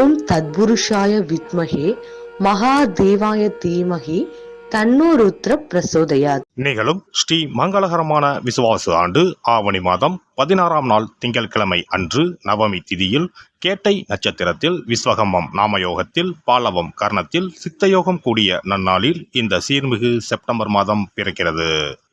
ஓம் தத்புருஷாய வித்மகே மகாதேவாய தீமகி தன்னோருத்ர பிரசோதயாத். நிகழும் ஸ்ரீ மங்களகரமான விசுவாச ஆண்டு ஆவணி மாதம் பதினாறாம் நாள் திங்கட்கிழமை அன்று நவமி திதியில் கேட்டை நட்சத்திரத்தில் விஸ்வகம்மம் நாமயோகத்தில் பாலவம் கர்ணத்தில் சித்தயோகம் கூடிய நன்னாளில் இந்த சீர்மிகு செப்டம்பர் மாதம் பிறக்கிறது.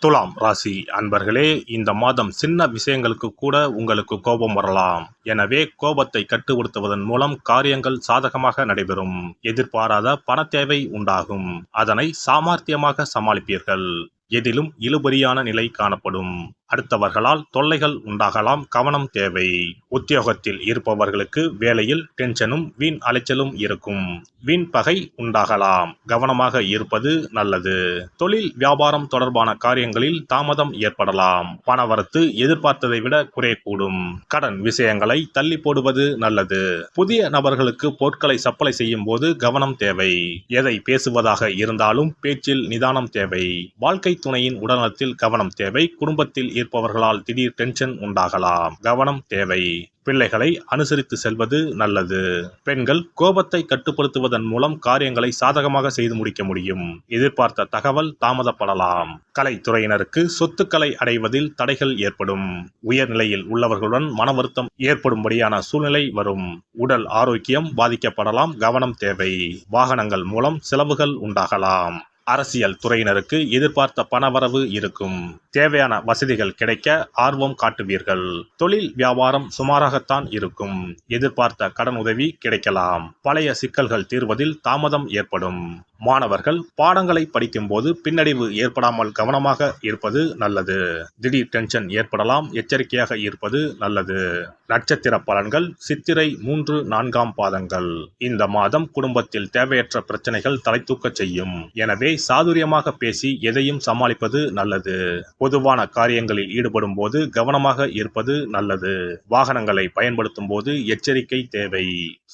துலாம் ராசி அன்பர்களே இந்த மாதம் சின்ன விஷயங்களுக்கு கூட உங்களுக்கு கோபம் வரலாம். எனவே கோபத்தை கட்டுப்படுத்துவதன் மூலம் காரியங்கள் சாதகமாக நடைபெறும். எதிர்பாராத பண தேவை உண்டாகும். அதனை சாமர்த்தியமாக சமாளிப்பீர்கள். எதிலும் இழுபறியான நிலை காணப்படும். அடுத்தவர்களால் தொல்லைகள் உண்டாகலாம் கவனம் தேவை. உத்தியோகத்தில் இருப்பவர்களுக்கு வேலையில் டென்ஷனும் வீண் அலைச்சலும் இருக்கும். வீண் பகை உண்டாகலாம். கவனமாக இருப்பது நல்லது. தொழில் வியாபாரம் தொடர்பான காரியங்களில் தாமதம் ஏற்படலாம். பணவரத்து எதிர்பார்த்ததை விட குறையக்கூடும். கடன் விஷயங்களை தள்ளி போடுவது நல்லது. புதிய நபர்களுக்கு பொருட்களை சப்ளை செய்யும் போது கவனம் தேவை. எதை பேசுவதாக இருந்தாலும் பேச்சில் நிதானம் தேவை. வாழ்க்கை துணையின் உடல்நலத்தில் கவனம் தேவை. குடும்பத்தில் இருப்பவர்களால் திடீர் டென்ஷன் உண்டாகலாம். கவனம் தேவை. பிள்ளைகளை அனுசரித்து செல்வது நல்லது. பெண்கள் கோபத்தை கட்டுப்படுத்துவதன் மூலம் காரியங்களை சாதகமாக செய்து முடிக்க முடியும். எதிர்பார்த்த தகவல் தாமதப்படலாம். கலைத்துறையினருக்கு சொத்துக்களை அடைவதில் தடைகள் ஏற்படும். உயர்நிலையில் உள்ளவர்களுடன் மன வருத்தம் ஏற்படும்படியான சூழ்நிலை வரும். உடல் ஆரோக்கியம் பாதிக்கப்படலாம். கவனம் தேவை. வாகனங்கள் மூலம் செலவுகள் உண்டாகலாம். அரசியல் துறையினருக்கு எதிர்பார்த்த பணவரவு இருக்கும். தேவையான வசதிகள் கிடைக்க ஆர்வம் காட்டுவீர்கள். தொழில் வியாபாரம் சுமாராகத்தான் இருக்கும். எதிர்பார்த்த கடன் உதவி கிடைக்கலாம். பழைய சிக்கல்கள் தீர்வதில் தாமதம் ஏற்படும். மாணவர்கள் பாடங்களை படிக்கும்போது பின்னடைவு ஏற்படாமல் கவனமாக இருப்பது நல்லது. திடீர் டென்ஷன் ஏற்படலாம் எச்சரிக்கையாக இருப்பது நல்லது. நட்சத்திர பலன்கள் சித்திரை மூன்று நான்காம் பாதங்கள். இந்த மாதம் குடும்பத்தில் தேவையற்ற பிரச்சனைகள் தலை தூக்கச் செய்யும். எனவே சாதுரியமாக பேசி எதையும் சமாளிப்பது நல்லது. பொதுவான காரியங்களில் ஈடுபடும் போது கவனமாக இருப்பது நல்லது. வாகனங்களை பயன்படுத்தும் போது எச்சரிக்கை தேவை.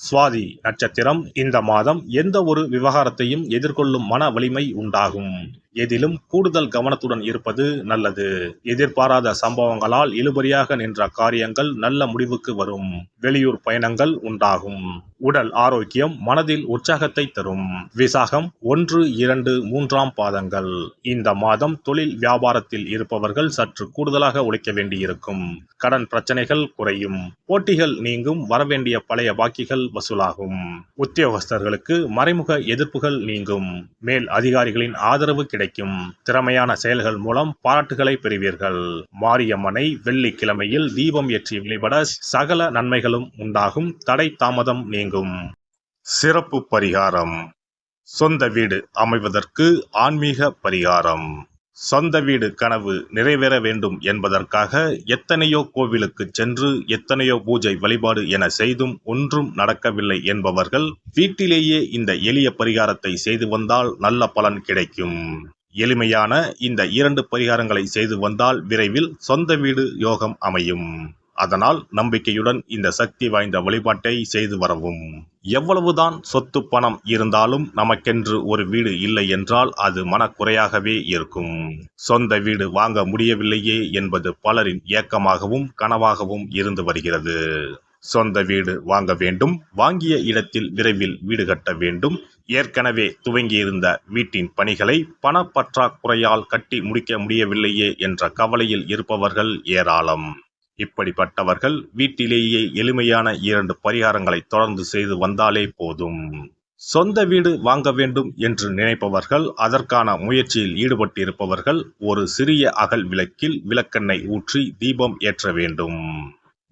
சுவாதி நட்சத்திரம் இந்த மாதம் எந்த ஒரு விவகாரத்தையும் எதிர்கொள்ளும் மன வலிமை உண்டாகும். எதிலும் கூடுதல் கவனத்துடன் இருப்பது நல்லது. எதிர்பாராத சம்பவங்களால் இழுபறியாக நின்ற காரியங்கள் நல்ல முடிவுக்கு வரும். வெளியூர் பயணங்கள் உண்டாகும். உடல் ஆரோக்கியம் மனதில் உற்சாகத்தை தரும். விசாகம் ஒன்று இரண்டு மூன்றாம் பாதங்கள். இந்த மாதம் தொழில் வியாபாரத்தில் இருப்பவர்கள் சற்று கூடுதலாக உழைக்க வேண்டியிருக்கும். கடன் பிரச்சனைகள் குறையும். போட்டிகள் நீங்கும். வரவேண்டிய பழைய பாக்கிகள் வசூலாகும். உத்தியோகஸ்தர்களுக்கு மறைமுக எதிர்ப்புகள் நீங்கும். மேல் அதிகாரிகளின் ஆதரவு கிடைக்கும். திறமையான செயல்கள் மூலம் பாராட்டுகளை பெறுவீர்கள். மாரியம்மனை வெள்ளிக்கிழமையில் தீபம் ஏற்றி வழிபட சகல நன்மைகளும் உண்டாகும். தடை தாமதம் நீங்கும். சிறப்பு பரிகாரம். சொந்த வீடு அமைவதற்கு ஆன்மீக பரிகாரம். சொந்த வீடு கனவு நிறைவேற வேண்டும் என்பதற்காக எத்தனையோ கோவிலுக்கு சென்று எத்தனையோ பூஜை வழிபாடு என செய்தும் ஒன்றும் நடக்கவில்லை என்பவர்கள் வீட்டிலேயே இந்த எளிய பரிகாரத்தை செய்து வந்தால் நல்ல பலன் கிடைக்கும். எளிமையான இந்த இரண்டு பரிகாரங்களை செய்து வந்தால் விரைவில் சொந்த வீடு யோகம் அமையும். அதனால் நம்பிக்கையுடன் இந்த சக்தி வாய்ந்த வழிபாட்டை செய்து வரவும். எவ்வளவுதான் சொத்து பணம் இருந்தாலும் நமக்கென்று ஒரு வீடு இல்லை என்றால் அது மனக்குறையாகவே இருக்கும். சொந்த வீடு வாங்க முடியவில்லையே என்பது பலரின் ஏக்கமாகவும் கனவாகவும் இருந்து வருகிறது. சொந்த வீடு வாங்க வேண்டும். வாங்கிய இடத்தில் விரைவில் வீடு கட்ட வேண்டும். ஏற்கனவே துவங்கியிருந்த வீட்டின் பணிகளை பணப்பற்றாக்குறையால் கட்டி முடிக்க முடியவில்லையே என்ற கவலையில் இருப்பவர்கள் ஏராளம். இப்படிப்பட்டவர்கள் வீட்டிலேயே எளிமையான இரண்டு பரிகாரங்களை தொடர்ந்து செய்து வந்தாலே போதும். சொந்த வீடு வாங்க வேண்டும் என்று நினைப்பவர்கள் அதற்கான முயற்சியில் ஈடுபட்டிருப்பவர்கள் ஒரு சிறிய அகல் விளக்கில் விளக்கெண்ணெய் ஊற்றி தீபம் ஏற்ற வேண்டும்.